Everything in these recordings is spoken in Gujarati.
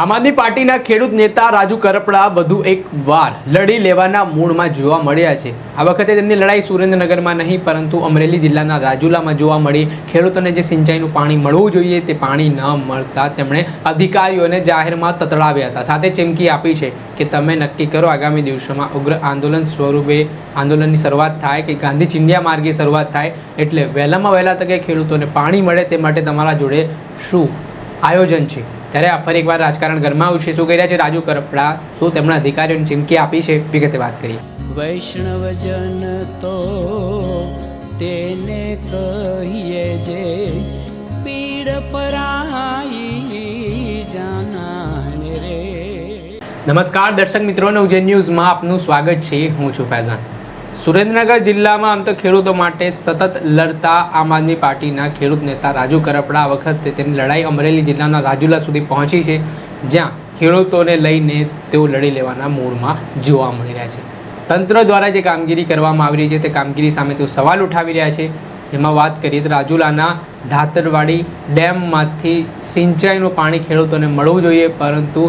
આમ આદમી પાર્ટીના ખેડૂત નેતા રાજુ કરપડા વધુ એક વાર લડી લેવાના મૂળમાં જોવા મળ્યા છે. આ વખતે તેમની લડાઈ સુરેન્દ્રનગરમાં નહીં, પરંતુ અમરેલી જિલ્લાના રાજુલામાં જોવા મળી. ખેડૂતોને જે સિંચાઈનું પાણી મળવું જોઈએ તે પાણી ન મળતા તેમણે અધિકારીઓને જાહેરમાં તતડાવ્યા હતા. સાથે ચીમકી આપી છે કે તમે નક્કી કરો, આગામી દિવસોમાં ઉગ્ર આંદોલન સ્વરૂપે આંદોલનની શરૂઆત થાય કે ગાંધી ચિંધ્યા માર્ગે શરૂઆત થાય એટલે વહેલામાં વહેલા તકે ખેડૂતોને પાણી મળે તે માટે તમારા જોડે શું આયોજન છે? ત્યારે આ ફરી એકવાર રાજકારણ ગરમાયું છે શું કહી રહ્યા છે રાજુ કરપડા? શું તેમના અધિકારીઓને ચીમકી આપી છે? વિગતે વાત કરીએ વૈષ્ણવજન તો તેને કહીએ જે પીડ પરાઈ જાનાને રે. નમસ્કાર દર્શક મિત્રોને ઉજ્જૈન ન્યૂઝમાં આપનું સ્વાગત છે. હું છું ફૈઝાન. સુરેન્દ્રનગર જિલ્લામાં આમ તો ખેડૂતો માટે સતત લડતા આમ આદમી પાર્ટીના ખેડૂત નેતા રાજુ કરપડા વખતે તેમની લડાઈ અમરેલી જિલ્લાના રાજુલા સુધી પહોંચી છે, જ્યાં ખેડૂતોને લઈને તેઓ લડી લેવાના મૂડમાં જોવા મળી રહ્યા છે. તંત્ર દ્વારા જે કામગીરી કરવામાં આવી રહી છે તે કામગીરી સામે તેઓ સવાલ ઉઠાવી રહ્યા છે. એમાં વાત કરીએ તો રાજુલાના ધાતરવાડી ડેમમાંથી સિંચાઈનું પાણી ખેડૂતોને મળવું જોઈએ, પરંતુ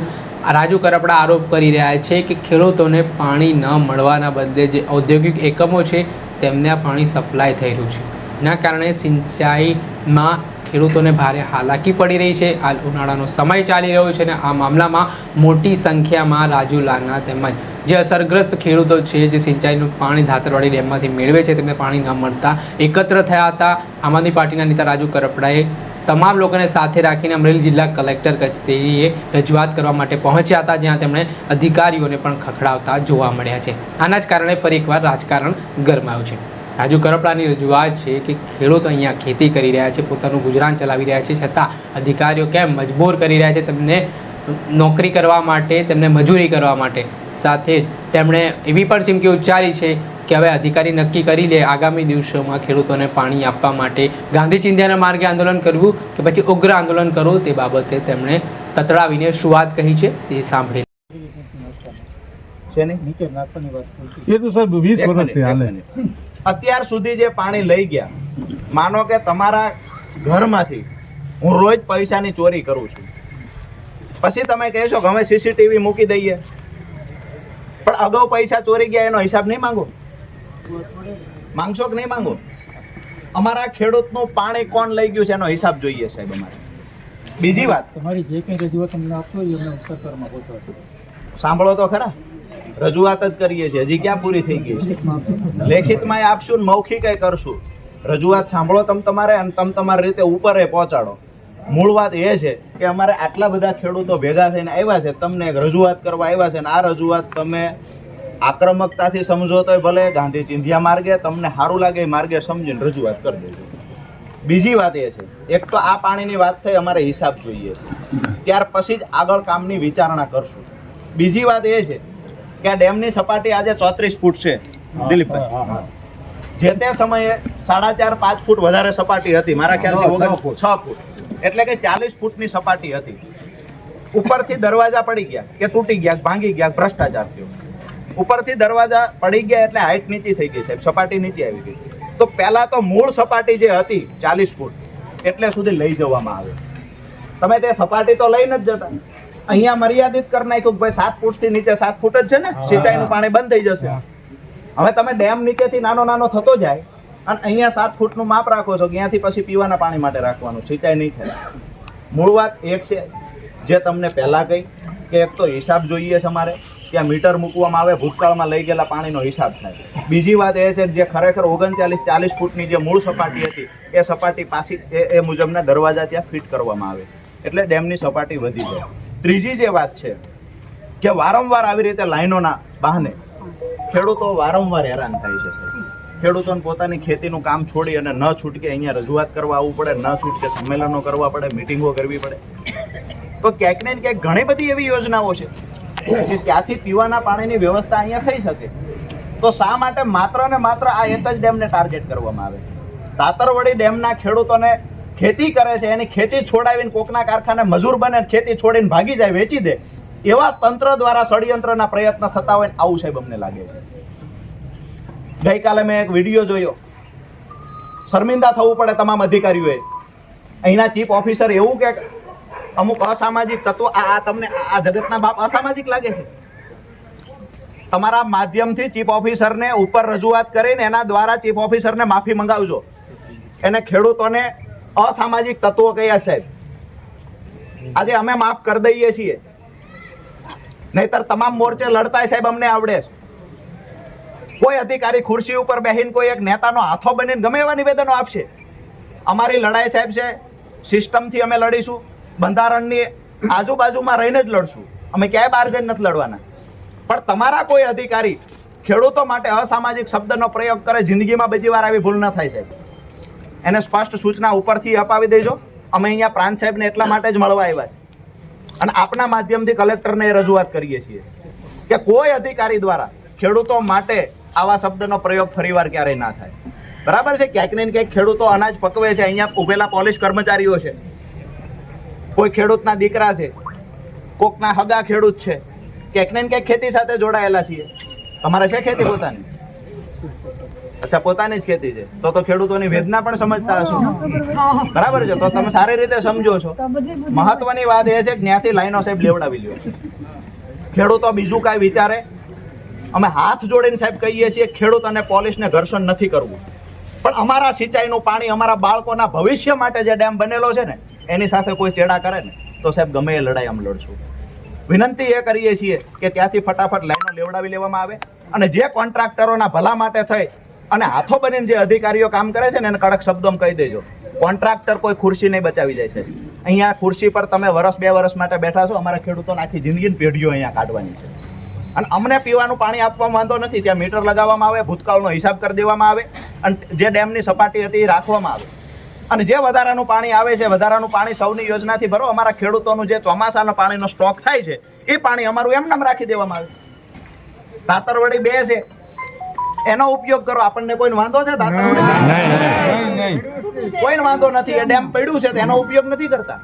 રાજુ કરપડા આરોપ કરી રહ્યા છે કે ખેડૂતોને પાણી ન મળવાના બદલે જે ઔદ્યોગિક એકમો છે તેમને આ પાણી સપ્લાય થયેલું છે. એના કારણે સિંચાઈમાં ખેડૂતોને ભારે હાલાકી પડી રહી છે. હાલ ઉનાળાનો સમય ચાલી રહ્યો છે અને આ મામલામાં મોટી સંખ્યામાં રાજુલાના તેમજ જે અસરગ્રસ્ત ખેડૂતો છે જે સિંચાઈનું પાણી ધાતરવાડી ડેમમાંથી મેળવે છે તેમને પાણી ન મળતા એકત્ર થયા હતા. આમ આદમી પાર્ટીના નેતા રાજુ કરપડાએ તમામ લોકોને સાથે રાખીને અમરેલી જિલ્લા કલેક્ટર કચેરીએ રજૂઆત કરવા માટે પહોંચ્યા હતા, જ્યાં તેમણે અધિકારીઓને પણ ખખડાવતા જોવા મળ્યા છે. આના જ કારણે ફરી એકવાર રાજકારણ ગરમાયું છે. રાજુ કરપડાની રજૂઆત છે કે ખેડૂતો અહીંયા ખેતી કરી રહ્યા છે, પોતાનું ગુજરાન ચલાવી રહ્યા છે, છતાં અધિકારીઓ કેમ મજબૂર કરી રહ્યા છે? તેમને નોકરી કરવા માટે, તેમને મજૂરી કરવા માટે. સાથે જ તેમણે એવી પણ ચીમકી ઉચ્ચારી છે કે હવે અધિકારી નક્કી કરી લે આગામી દિવસોમાં ખેડૂતોને પાણી આપવા માટે. ગાંધી ચિંધ્યાના માર્ગે આંદોલન કરવું કે પછી ઉગ્ર આંદોલન કરવું તે બાબતે તેમણે તતડાવીને શું વાત કહી છે તે સાંભળી છે એ તો સાહેબ વીસ વર્ષથી હાલે. અત્યાર સુધી જે પાણી લઈ ગયા માનો કે તમારા ઘરમાંથી હું રોજ પૈસાની ચોરી કરું છું. પછી તમે કહેશો કે અમે સીસીટીવી મૂકી દઈએ. પણ અગાઉ પૈસા ચોરી ગયા એનો હિસાબ નહીં માંગો? માંગશો કે નહીં માંગો? અમારા ખેડૂતનું પાણી કોણ લઈ ગયું છે એનો હિસાબ જોઈએ સાહેબ અમારે. બીજી વાત. તમારી જે કંઈ રજૂઆત અમને આપશો એ અમે ઉત્તરમાં પહોંચાડશો. સાંભળો તો ખરા. રજૂઆત જ કરીએ છીએ. હજી ક્યાં પૂરી થઈ ગઈ છે? લેખિતમાં આપશું ને મૌખિક કરશું. રજૂઆત સાંભળો તમે તમારે અને તમે તમારી રીતે ઉપર પહોંચાડો. મૂળ વાત એ છે કે અમારે આટલા બધા ખેડૂતો ભેગા થઈને આવ્યા છે. તમને એક રજૂઆત કરવા આવ્યા છે અને આ રજૂઆત તમે આક્રમકતાથી સમજો તો ભલે ગાંધી ચિંધ્યા માર્ગે તમને સારું લાગે એ માર્ગે સમજીને રજૂઆત કરી દેજો. બીજી વાત એ છે એક તો આ પાણીની વાત થઈ અમારે હિસાબ જોઈએ છે. ત્યાર પછી જ આગળ કામની વિચારણા કરશું. બીજી વાત એ છે કે આ ડેમની સપાટી આજે ચોત્રીસ ફૂટ છે દિલીપભાઈ. જે તે સમયે સાડા ચાર પાંચ ફૂટ વધારે સપાટી હતી મારા ખ્યાલથી ઓગણ છ ફૂટ. એટલે કે ચાલીસ ફૂટની સપાટી હતી. ઉપરથી દરવાજા પડી ગયા કે તૂટી ગયા ભાંગી ગયા ભ્રષ્ટાચાર થયો. ઉપરથી દરવાજા પડી ગયા એટલે હાઈટ નીચી થઈ ગઈ સાહેબ સપાટી નીચે આવી ગઈ. તો પહેલાં તો મૂળ સપાટી જે હતી ચાલીસ ફૂટ એટલે સુધી લઈ જવામાં આવે. તમે તે સપાટી તો લઈને જ જતા. અહીંયા મર્યાદિત કરી નાખ્યું કે ભાઈ સાત ફૂટથી નીચે સાત ફૂટ જ છે ને સિંચાઈનું પાણી બંધ થઈ જશે. હવે તમે ડેમ નીચેથી નાનો નાનો થતો જાય અને અહીંયા સાત ફૂટનું માપ રાખો છો કે અહીંયાથી પછી પીવાના પાણી માટે રાખવાનું સિંચાઈ નહીં થાય. મૂળ વાત એક છે જે તમને પહેલાં કહી કે એક તો હિસાબ જોઈએ છે અમારે. ત્યાં મીટર મૂકવામાં આવે, ભૂતકાળમાં લઈ ગયેલા પાણીનો હિસાબ થાય. બીજી વાત એ છે કે જે ખરેખર ઓગણચાલીસ, ચાલીસ ફૂટની જે મૂળ સપાટી હતી, એ સપાટી પાછી, એ એ મુજબના દરવાજા ત્યાં ફિટ કરવામાં આવે. એટલે ડેમની સપાટી વધી જાય. ત્રીજી જે વાત છે કે વારંવાર આવી રીતે લાઈનોના બહાને ખેડૂતો વારંવાર હેરાન થાય છે ખેડૂતોને પોતાની ખેતીનું કામ છોડી અને ન છૂટકે અહીંયા રજૂઆત કરવા આવવું પડે, ન છૂટકે સંમેલનો કરવા પડે, મિટિંગો કરવી પડે. તો ક્યાંક ને ક્યાંક ઘણી બધી એવી યોજનાઓ છે. કે ત્યાંથી પીવાના પાણીની વ્યવસ્થા અહીંયા થઈ શકે. તો શા માટે માત્ર ને માત્ર આ એક જ ડેમને ટાર્ગેટ કરવામાં આવે? તાતરવડી ડેમના ખેડૂતોને ખેતી કરે છે, એની ખેતી છોડાવીને કોકના કારખાને મજૂર બને, ખેતી છોડીને ભાગી જાય, વેચી દે. એવા તંત્ર દ્વારા ષડયંત્રના પ્રયત્ન થતા હોય ને આવું સાહેબ અમને લાગે છે. ગઈકાલે મેં એક વીડિયો જોયો. શર્મિંદા થવું પડે તમામ અધિકારીઓએ. અહીંના ચીફ ઓફિસર એવું કે અમુક અસામાજિક તત્વો, આ તમને આ જગતના બાપ અસામાજિક લાગે છે. તમારા માધ્યમથી ચીફ ઓફિસરને ઉપર રજૂઆત કરીને એના દ્વારા ચીફ ઓફિસરને માફી મંગાવજો. એને ખેડૂતોને અસામાજિક તત્વો કયા સાહેબ? આજે અમે માફ કરી દઈએ છીએ. નહીતર તમામ મોરચે લડતા સાહેબ અમને આવડે. કોઈ અધિકારી ખુરશી ઉપર બેહીને કોઈ એક નેતાનો હાથો બનીને ગમે એવા નિવેદનો આપશે. અમારી લડાઈ સાહેબ છે. સિસ્ટમથી અમે લડીશું. બંધારણની આજુબાજુમાં રહીને જ લડશું. અમે ક્યાંય બહાર જઈને નથી લડવાના. પણ તમારા કોઈ અધિકારી ખેડૂતો માટે અસામાજિક શબ્દનો પ્રયોગ કરે, જિંદગીમાં બીજી વાર આવી ભૂલ ન થાય સાહેબ. એને સ્પષ્ટ સૂચના ઉપરથી અપાવી દેજો. અમે અહીંયા પ્રાંત સાહેબને એટલા માટે જ મળવા આવ્યા છે. અને આપના માધ્યમથી કલેક્ટરને એ રજૂઆત કરીએ છીએ કે કોઈ અધિકારી દ્વારા ખેડૂતો માટે આવા શબ્દનો પ્રયોગ ફરીવાર ક્યારેય ના થાય. બરાબર છે? ક્યાંક ને ક્યાંક ખેડૂતો અનાજ પકવે છે, અહીંયા ઉભેલા પોલીસ કર્મચારીઓ છે. કોઈ ખેડૂતના દીકરા છે કોકના હગા ખેડૂત છે ક્યાંક ને ક્યાંક ખેતી સાથે જોડાયેલા છીએ. તમારે છે ખેતી પોતાની? અચ્છા પોતાની જ ખેતી છે. તો તો ખેડૂતોની વેદના પણ સમજતા હશો. બરાબર છે? તો તમે સારી રીતે સમજો છો. મહત્વની વાત એ છે કે ત્યાંથી લાઈનો સાહેબ લેવડાવી લ્યો. ખેડૂતો બીજું કાંઈ વિચારે? અમે હાથ જોડીને સાહેબ કહીએ છીએ ખેડૂત અને પોલીસને ઘર્ષણ નથી કરવું. પણ અમારા સિંચાઈનું પાણી અમારા બાળકોના ભવિષ્ય માટે જે ડેમ બનેલો છે ને એની સાથે કોઈ ચેડા કરે ને, તો સાહેબ ગમે એ લડાઈ આમ લડશું. વિનંતી એ કરીએ છીએ કે ત્યાંથી ફટાફટ લાઈનો લેવડાવી લેવામાં આવે અને જે કોન્ટ્રાક્ટરોના ભલા માટે થઈ અને હાથો બનીને જે અધિકારીઓ કામ કરે છે ને, એને કડક શબ્દોમાં કહી દેજો. કોન્ટ્રાક્ટર કોઈ ખુરશી નહીં બચાવી જાય છે અહીંયા ખુરશી પર તમે વર્ષ બે વર્ષ માટે બેઠા છો, અમારા ખેડૂતોને આખી જિંદગીની પેઢીઓ અહીંયા કાઢવાની છે. અને અમને પીવાનું પાણી આપવામાં વાંધો નથી, ત્યાં મીટર લગાવવામાં આવે, ભૂતકાળનો હિસાબ કરી દેવામાં આવે અને જે ડેમની સપાટી હતી એ રાખવામાં આવે. અને જે વધારાનું પાણી આવે છે વધારાનું પાણી સૌની યોજનાથી ભરો. અમારા ખેડૂતોનું જે ચોમાસાના પાણીનો સ્ટોક થાય છે એ પાણી અમારું એમનામ રાખી દેવામાં આવે તાતરવડી બે છે. એનો ઉપયોગ કરો. આપણને કોઈ વાંધો છે તાતરવડી કોઈને વાંધો નથી. એ ડેમ પડ્યું છે એનો ઉપયોગ નથી કરતા.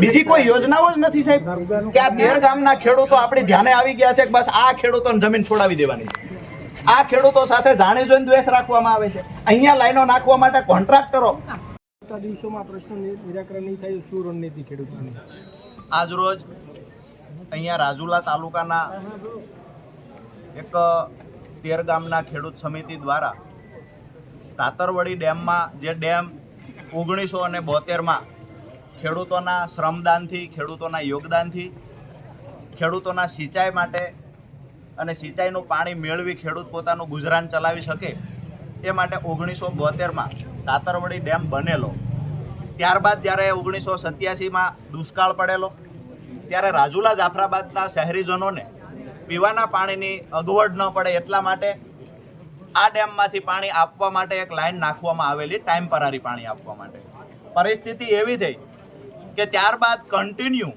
બીજી કોઈ યોજનાઓ જ નથી સાહેબ. કે આ દેર ગામના ખેડૂતો આપણી ધ્યાને આવી ગયા છે કે બસ આ ખેડૂતોને જમીન છોડાવી દેવાની છે. આ ખેડૂતો સાથે જાણી જોઈને દ્વેષ રાખવામાં આવે છે. અહીંયા લાઈનો નાખવા માટે કોન્ટ્રાક્ટરો આવતા દિવસોમાં પ્રશ્ન નિરાકરણ નહીં થાય શું રણનીતિ ખેડૂતોની? આજ રોજ અહીંયા રાજુલા તાલુકાના એક તેર ગામના ખેડૂત સમિતિ દ્વારા તાતરવડી ડેમમાં જે ડેમ ઓગણીસો અને બોતેરમાં ખેડૂતોના શ્રમદાનથી ખેડૂતોના યોગદાનથી ખેડૂતોના સિંચાઈ માટે અને સિંચાઈનું પાણી મેળવી ખેડૂત પોતાનું ગુજરાન ચલાવી શકે એ માટે ઓગણીસો બોતેરમાં તાતરવડી ડેમ બનેલો. ત્યારબાદ જ્યારે ઓગણીસો સત્યાસીમાં દુષ્કાળ પડેલો. ત્યારે રાજુલા જાફરાબાદના શહેરીજનોને પીવાના પાણીની અગવડ ન પડે એટલા માટે આ ડેમમાંથી પાણી આપવા માટે એક લાઈન નાખવામાં આવેલી ટાઈમ પરારી પાણી આપવા માટે. પરિસ્થિતિ એવી થઈ કે ત્યારબાદ કન્ટિન્યુ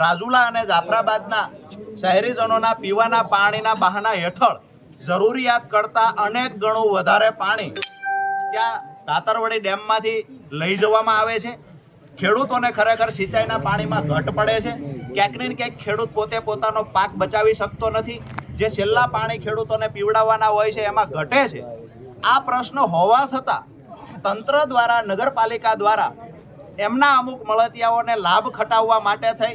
રાજુલા અને જાફરાબાદના શહેરીજનોના પીવાના પાણીના બહાના હેઠળ જરૂરિયાત કરતાં અનેક ગણું વધારે પાણી ત્યાં દાતરવડી ડેમમાંથી લઈ જવામાં આવે છે. ખેડૂતોને ખરેખર સિંચાઈના પાણીમાં ઘટ પડે છે. ક્યાંક ને ક્યાંક ખેડૂત પોતે પોતાનો પાક બચાવી શકતો નથી. જે છેલ્લા પાણી ખેડૂતોને પીવડાવવાના હોય છે, એમાં ઘટે છે. આ પ્રશ્ન હોવા છતાં તંત્ર દ્વારા, નગરપાલિકા દ્વારા એમના અમુક મળતિયાઓને લાભ ખટાવવા માટે થઈ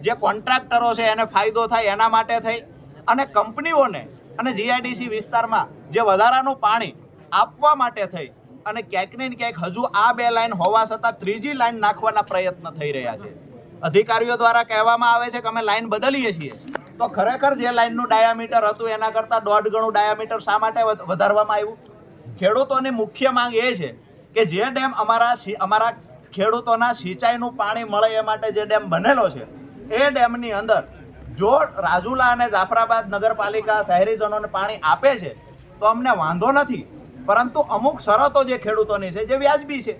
જે કોન્ટ્રાક્ટરો છે, એને ફાયદો થાય, એના માટે થઈ અને કંપનીઓને અને જીઆઈડીસી વિસ્તારમાં જે વધારાનું પાણી આપવા માટે થઈ અને ક્યાંક ને ક્યાંક હજુ આ બે લાઈન હોવા છતાં ત્રીજી લાઈન નાખવાના પ્રયત્ન થઈ રહ્યા છે. અધિકારીઓ દ્વારા કહેવામાં આવે છે કે અમે લાઈન બદલીએ છીએ. તો ખરેખર જે લાઈનનું ડાયામીટર હતું, એના કરતાં દોઢ ગણું ડાયામીટર શા માટે વધારવામાં આવ્યું? ખેડૂતોની મુખ્ય માંગ એ છે કે જે ડેમ અમારા અમારા ખેડૂતોના સિંચાઈનું પાણી મળે એ માટે જે ડેમ બનેલો છે એ ડેમની અંદર જો રાજુલા અને જાફરાબાદ નગરપાલિકા શહેરીજનોને પાણી આપે છે, તો અમને વાંધો નથી. પરંતુ અમુક શરતો જે ખેડૂતોની છે, જે વ્યાજબી છે,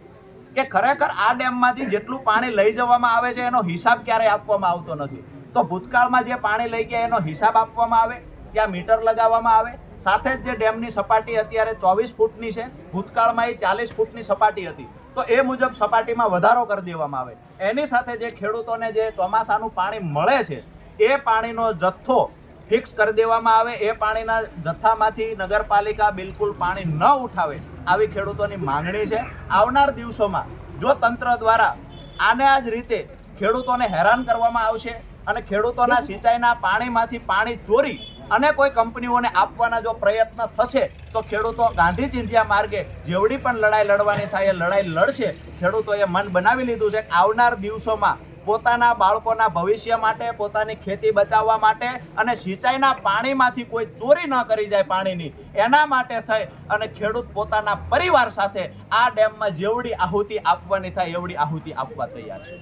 કે ખરેખર આ ડેમમાંથી જેટલું પાણી લઈ જવામાં આવે છે, એનો હિસાબ ક્યારેય આપવામાં આવતો નથી. તો ભૂતકાળમાં જે પાણી લઈ ગયા, એનો હિસાબ આપવામાં આવે, ત્યાં મીટર લગાવવામાં આવે. સાથે જ જે ડેમની સપાટી અત્યારે ચોવીસ ફૂટની છે, ભૂતકાળમાં એ ચાલીસ ફૂટની સપાટી હતી. તો એ મુજબ સપાટીમાં વધારો કરી દેવામાં આવે. એની સાથે જે ખેડૂતોને જે ચોમાસાનું પાણી મળે છે, એ પાણીનો જથ્થો ફિક્સ કરી દેવામાં આવે. એ પાણીના જથ્થામાંથી નગરપાલિકા બિલકુલ પાણી ન ઉઠાવે આવી ખેડૂતોની માંગણી છે. આવનાર દિવસોમાં જો તંત્ર દ્વારા આને આ જ રીતે ખેડૂતોને હેરાન કરવામાં આવશે અને ખેડૂતોના સિંચાઈના પાણીમાંથી પાણી ચોરી અને કોઈ કંપનીઓને આપવાના જો પ્રયત્ન થશે, તો ખેડૂતો ગાંધી ચિંધ્યા માર્ગે જેવડી પણ લડાઈ લડવાની થાય, એ લડાઈ લડશે. ખેડૂતોએ મન બનાવી લીધું છે આવનાર દિવસોમાં પોતાના બાળકોના ભવિષ્ય માટે, પોતાની ખેતી બચાવવા માટે અને સિંચાઈના પાણીમાંથી કોઈ ચોરી ન કરી જાય પાણીની, એના માટે થઈ અને ખેડૂત પોતાના પરિવાર સાથે આ ડેમમાં જેવડી આહુતિ આપવાની થાય, એવડી આહુતિ આપવા તૈયાર છે.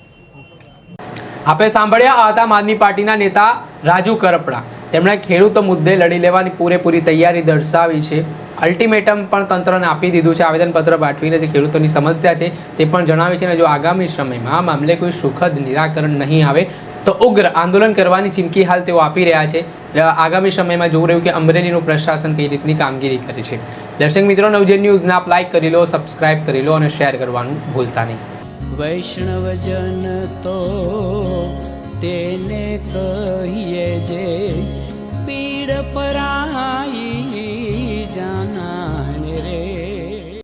આપણે સાંભળ્યા હતા આમ આદમી પાર્ટીના નેતા રાજુ કરપડા. તેમણે ખેડૂતો મુદ્દે લડી લેવાની પૂરેપૂરી તૈયારી દર્શાવી છે. અલ્ટિમેટમ પણ તંત્રને આપી દીધું છે. આવેદનપત્ર પાઠવીને જે ખેડૂતોની સમસ્યા છે તે પણ જણાવી છે અને જો આગામી સમયમાં આ મામલે કોઈ સુખદ નિરાકરણ નહીં આવે તો ઉગ્ર આંદોલન કરવાની ચીમકી હાલ તેઓ આપી રહ્યા છે. આગામી સમયમાં જોવું રહ્યું કે અમરેલીનું પ્રશાસન કઈ રીતની કામગીરી કરે છે. દર્શક મિત્રો, નવજન ન્યૂઝને આપ લાઇક કરી લો સબસ્ક્રાઇબ કરી લો અને શેર કરવાનું ભૂલતા નહીં. વૈષ્ણવજન તો તેને કહીએ જે પીડ પરાઈ જાના.